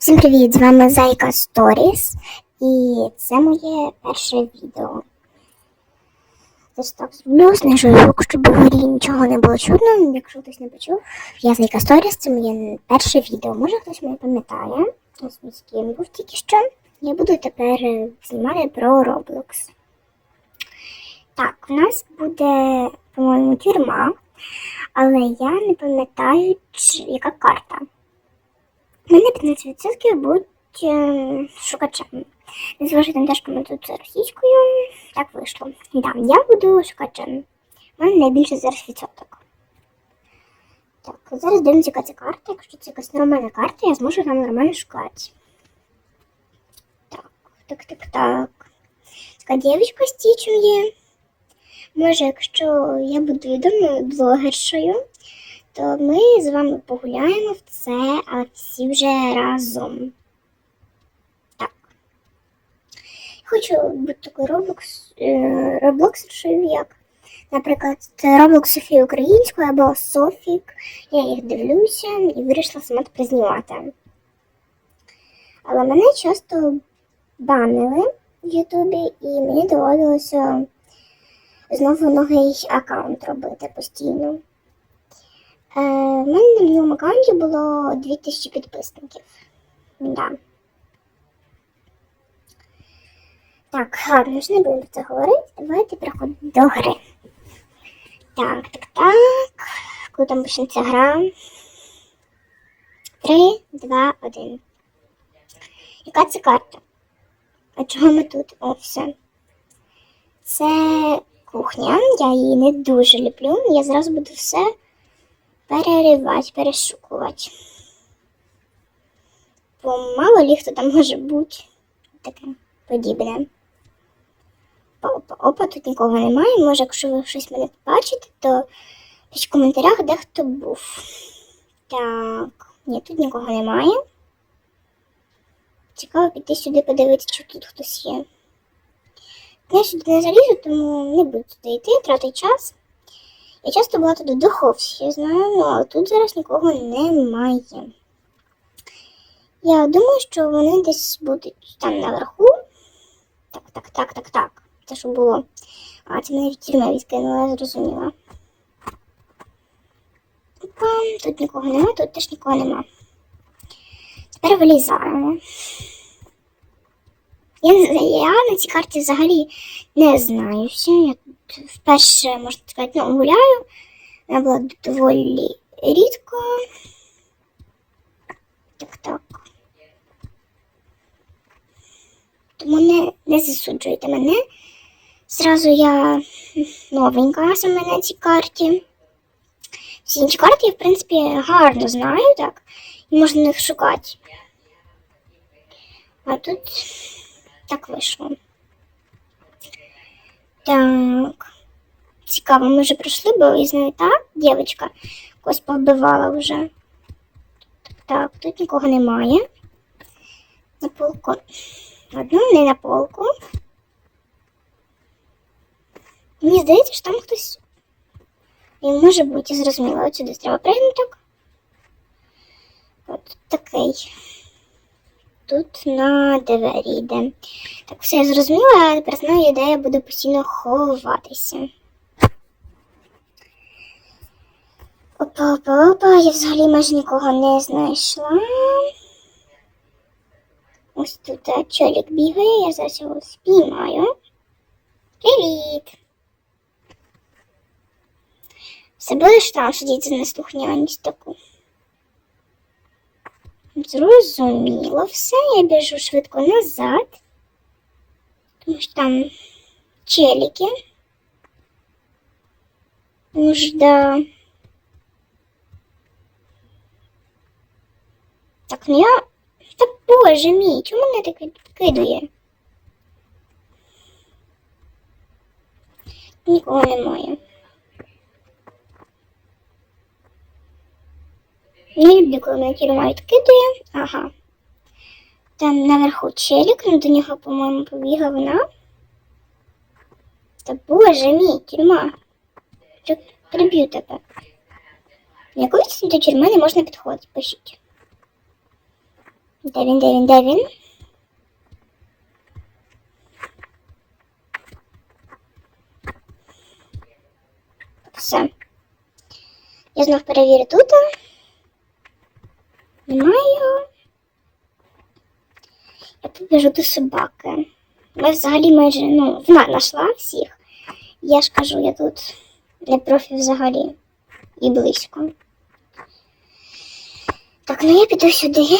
Всім привіт! З вами Зайка Stories і це моє перше відео. Тож так зроблю, знайшов звук, щоб у горі нічого не було чутно. Якщо хтось не почув, я Зайка Stories, це моє перше відео. Може хтось мене пам'ятає. Ось мій скін був тільки що. Я буду тепер е, знімати про Roblox. Так, у нас буде, по-моєму, тюрма, але я не пам'ятаю, яка карта. Мене 15% будуть е, шукачем. Незважаючи на те, що ми тут російською, так вийшло. Да, я буду шукачем. У мене найбільше зараз відсоток. Так, зараз дивимося, яка це карта. Якщо це якась нормальна карта, я зможу там нормально шукати. Так, так, так, так. Така дівчинка з тічем є. Може, якщо я буду відомою блогершою, то ми з вами погуляємо в це, але всі вже разом. Так. Хочу бути такою Roblox, е, роблоксершою, як, наприклад, Roblox Софія українською або Софік. Я їх дивлюся і вирішила сама тепер знімати. Але мене часто банили в Ютубі, і мені доводилося знову новий аккаунт робити постійно. Мене аккаунті було 2000 підписників. Да. Так, ладно, ж не будемо про це говорити. Давайте переходимо до гри. Так, так, так. Коли там почнеться гра? 3, 2, 1. Яка це карта? А чого ми тут? О, все. Це кухня. Я її не дуже люблю. Я зараз буду все переривати, перешукувати. Бо мало лі хто там може бути таке подібне. Опа, тут нікого немає. Може, якщо ви щось мене бачите, то пишіть в коментарях, де хто був. Так, ні, тут нікого немає. Цікаво піти сюди подивитися, чи тут хтось є. Я сюди не залізу, тому не буду туди йти, тратити час. Я часто була тут в духовці, знаю, ну, але тут зараз нікого немає. Я думаю, що вони десь будуть там наверху. Так, так, так, так, так. Це що було? А, це мене від тюрми відкинула, я зрозуміла. Опа, тут нікого нема, тут теж нікого нема. Тепер вилізаємо. Я, я на цій карті взагалі не знаюся. Я тут вперше, можна сказати, ну, гуляю. Вона була доволі рідко. Так, так. Тому не, не засуджуйте мене. Зразу я новенька саме на цій карті. Всі інші карти я, в принципі, гарно знаю, так. І можна їх шукати. А тут так вийшло. Так. Цікаво, ми вже пройшли, бо я знаю, так, дівчинка когось побивала вже. Так, тут нікого немає. На полку. Одну не на полку. Мені здається, що там хтось. Він може бути зрозуміло. От сюди треба пригнути. так. От такий. Тут на двері йде. Так, все я зрозуміла, а тепер знаю, де я буду постійно ховатися. Опа, опа, опа, я взагалі майже нікого не знайшла. Ось тут чолік бігає, я зараз його спіймаю. Привіт! Все будеш там сидіти за неслухняність таку. Зрозуміло, все, я біжу швидко назад. Тому що там челіки. Нужда. Так, ну я. Та боже мій, чому мене так відкидує? Нікого немає. Не люблю, коли мене тюрма відкидує. Ага. Там наверху челік, ну до нього, по-моєму, побігла вона. Та боже мій, тюрма. При- Приб'ю тебе. Якоїсь до тюрми не можна підходити, пишіть. Де він, де він, де він? Все. Я знов перевірю тут. Немає його. Я до собаки. Ми взагалі майже, ну, вона знайшла всіх. Я ж кажу, я тут не профі взагалі. І близько. Так, ну я піду сюди.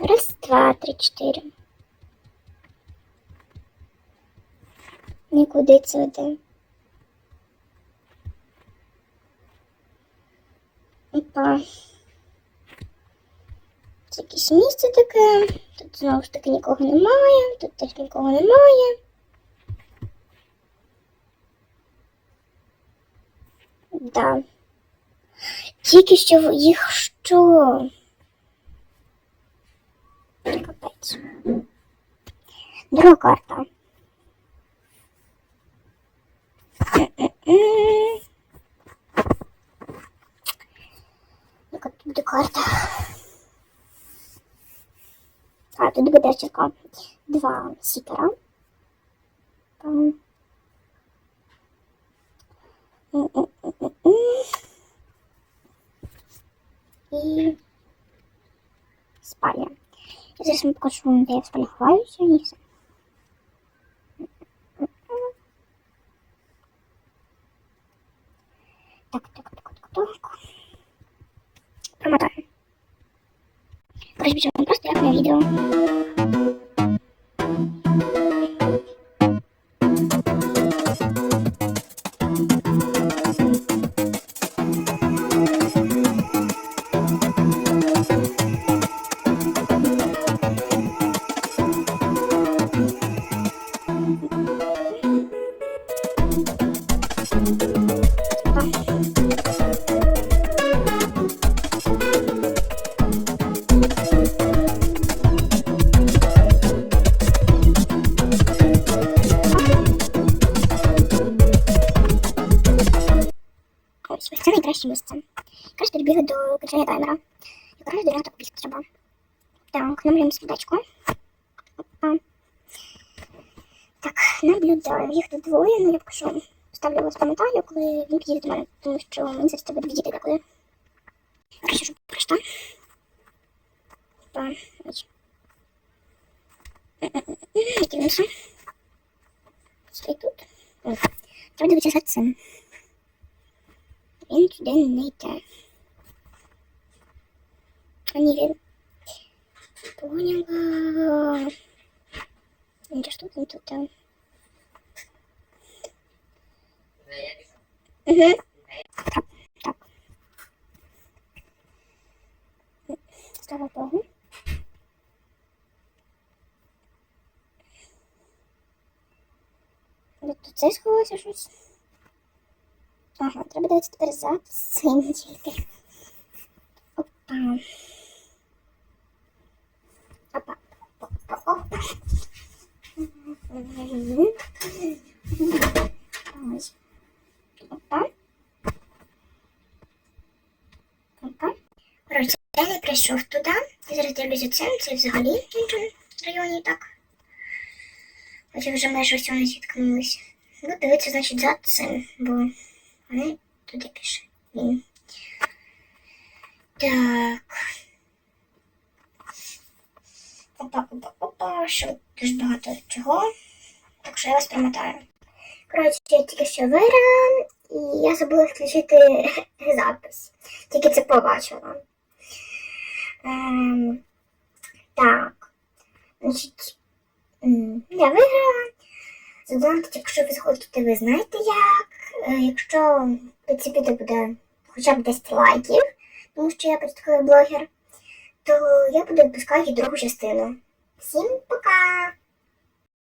Раз, два, три, чотири. Нікуди це веде. Опа. Це якесь місце таке. Тут знову ж таки нікого немає, тут теж нікого немає. Да. Тільки що їх що? Капець. Друга карта. Яка тут буде карта? Тут буде тільки два сікера. І спальня. Зараз вам покажу, де я в спальні ховаюся і все. Так, так, так, так, так. Промотаю. Короче, Jak mówidą. Якраз до бігти треба. Так, намалюємо сердечко. Опа. Так, наблюдаю. Їх тут двоє, ну я покажу. Ставлю вас пам'ятаю, коли він підійде до мене, тому що мені зараз треба відійти деколи. Краще, щоб прийшла. Опа, ось. Який він тут. Треба дивитися за цим. Він туди не йде. Ні, він. Поняла. Він же ж тут, там. Угу. Так, так. Слава Богу. Тут це сховалося щось. Ага, треба дивитися тепер за тільки. Опа. Опа. Опа. Опа. Ось. Опа. Опа. Я не прийшов туди. Зараз дивлюся цим, це взагалі в іншому районі так. Хоча вже майже ось вони зіткнулися. Ну, дивитися, значить, за цим, бо вони туди пішли. Так. Опа, опа, опа, що дуже багато чого. Так що я вас промотаю. Коротше, я тільки що виграла, і я забула включити запис. Тільки це побачила. Ем, так. Значить, я виграла. Задонатить, якщо ви захочете, ви знаєте як. Е, Якщо під це відео буде хоча б 10 лайків, тому що я початковий блогер, то я буду випускати другу частину. Всім пока!